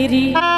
तेरी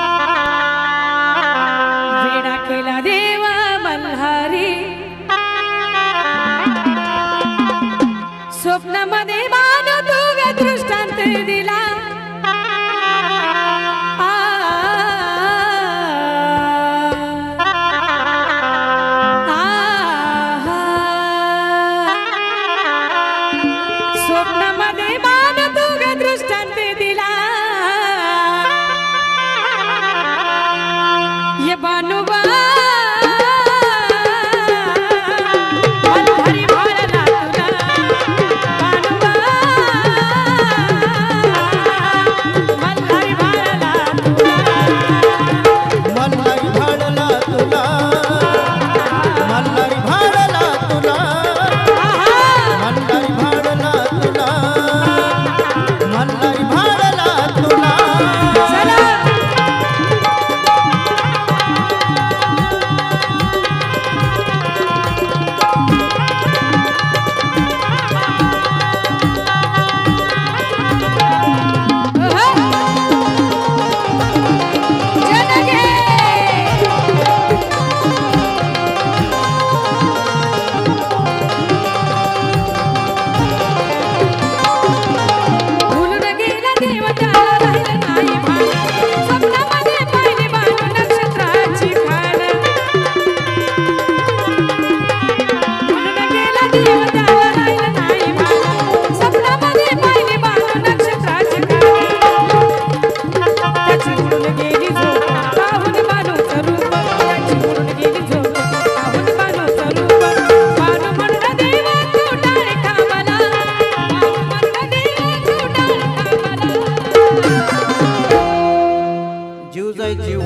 जीव जाय जीव.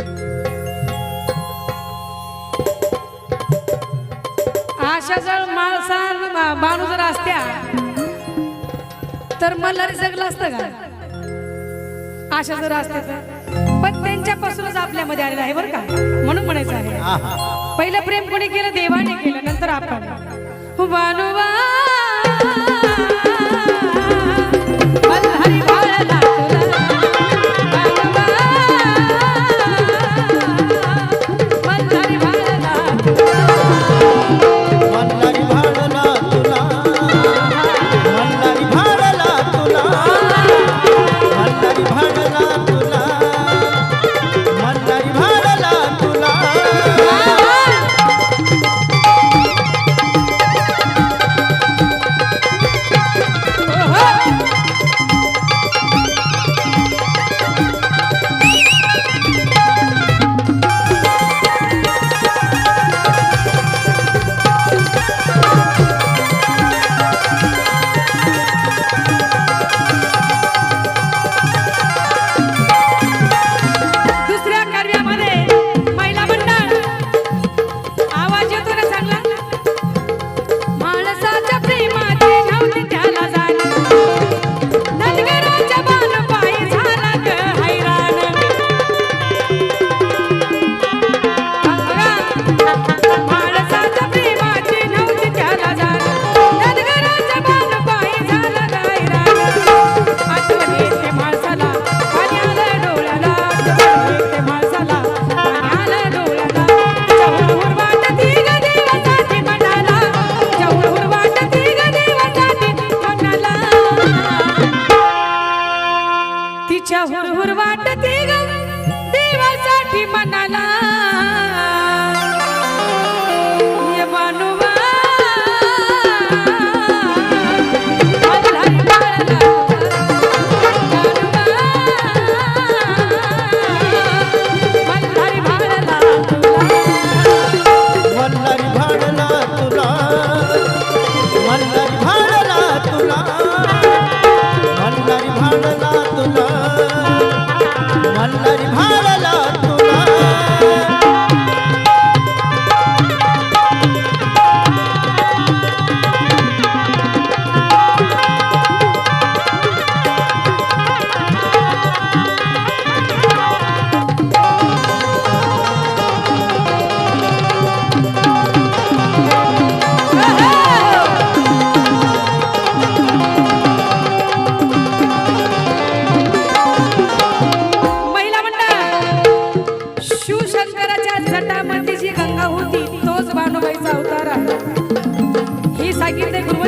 आशा जर माणसा माणूस जर असत्या तर मल्हारी जगलं असतं का? आशा जर असत्या पण त्यांच्यापासूनच आपल्यामध्ये आलेलं आहे बरं का. म्हणून म्हणायचं आहे. पहिलं प्रेम कोणी केलं? देवाने केलं. नंतर आपण. बानुबा हुरहुर वाटते ग give the guru